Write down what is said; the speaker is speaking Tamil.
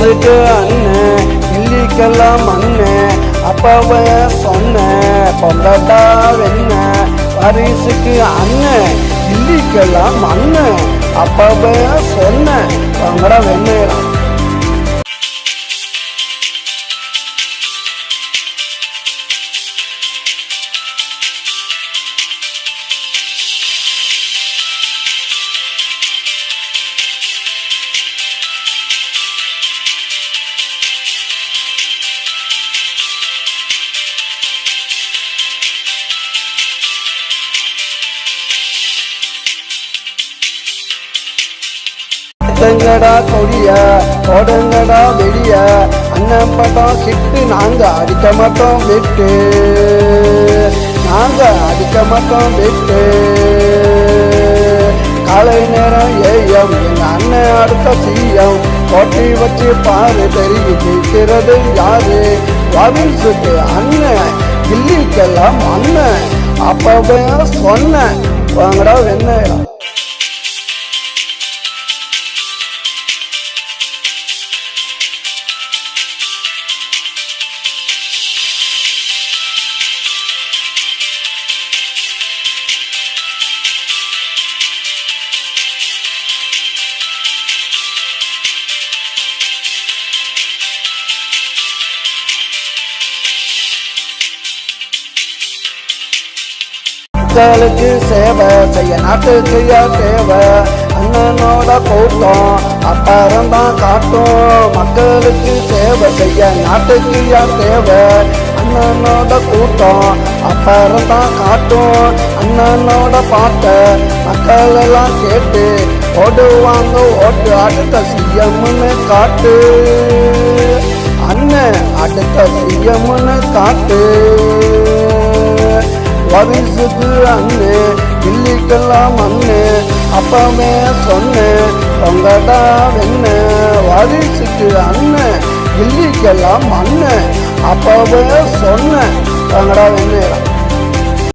அவளுக்கு அண்ணன் இல்லிக்கெல்லாம் அண்ணன் அப்பாவை சொன்னேன் பொங்கட்டா வெண்ண பரிசுக்கு அண்ணன் இல்லிக்கெல்லாம் அண்ணன் அப்பாவை சொன்னேன் பொங்கடா வெண்ணெய் எடுங்கடா கொடிய போடுங்கடா வெளிய. அண்ணன் படம் சிட்டு நாங்க அடிக்க மாட்டோம் விட்டு. நாங்க அடிக்க மாட்டோம் விட்டு. காலை நேரம் ஏஎம் எங்க அண்ணன் அடுத்த சிஎம். போட்டி வச்சு பாரு தெரிவி நிற்கிறது யாரு? ரவின்ஸுக்கு அண்ணன் கில்லிக்கெல்லாம் அண்ணன். அப்பவே சொன்னேன் வாங்கடா வெண்ணெய் மக்களுக்கு சேவை செய்ய நாட்டு செய்ய தேவை அண்ணனோட கூட்டம் அப்புறம் தான் காட்டும். மக்களுக்கு சேவை செய்ய நாட்டுக்கு யார் தேவை அண்ணனோட கூட்டம் அப்புறம் தான் காட்டும். அண்ணனோட பாட்ட மக்கள் எல்லாம் கேட்டு ஓடுவாங்க ஓட்டு. அடுத்த சிஎம்னு காட்டு. அண்ணன் அடுத்த சிஎம்னு காட்டு. பரிசுக்கு அண்ணே இல்லிட்டெல்லாம் அண்ணே அப்பமே சொன்னேன் தொங்கடா வெண்ண வரிசுக்கு அண்ணன் இல்லிக்கெல்லாம் அண்ணன் அப்பவே சொன்னேன் பொங்கடா வெண்ணேடா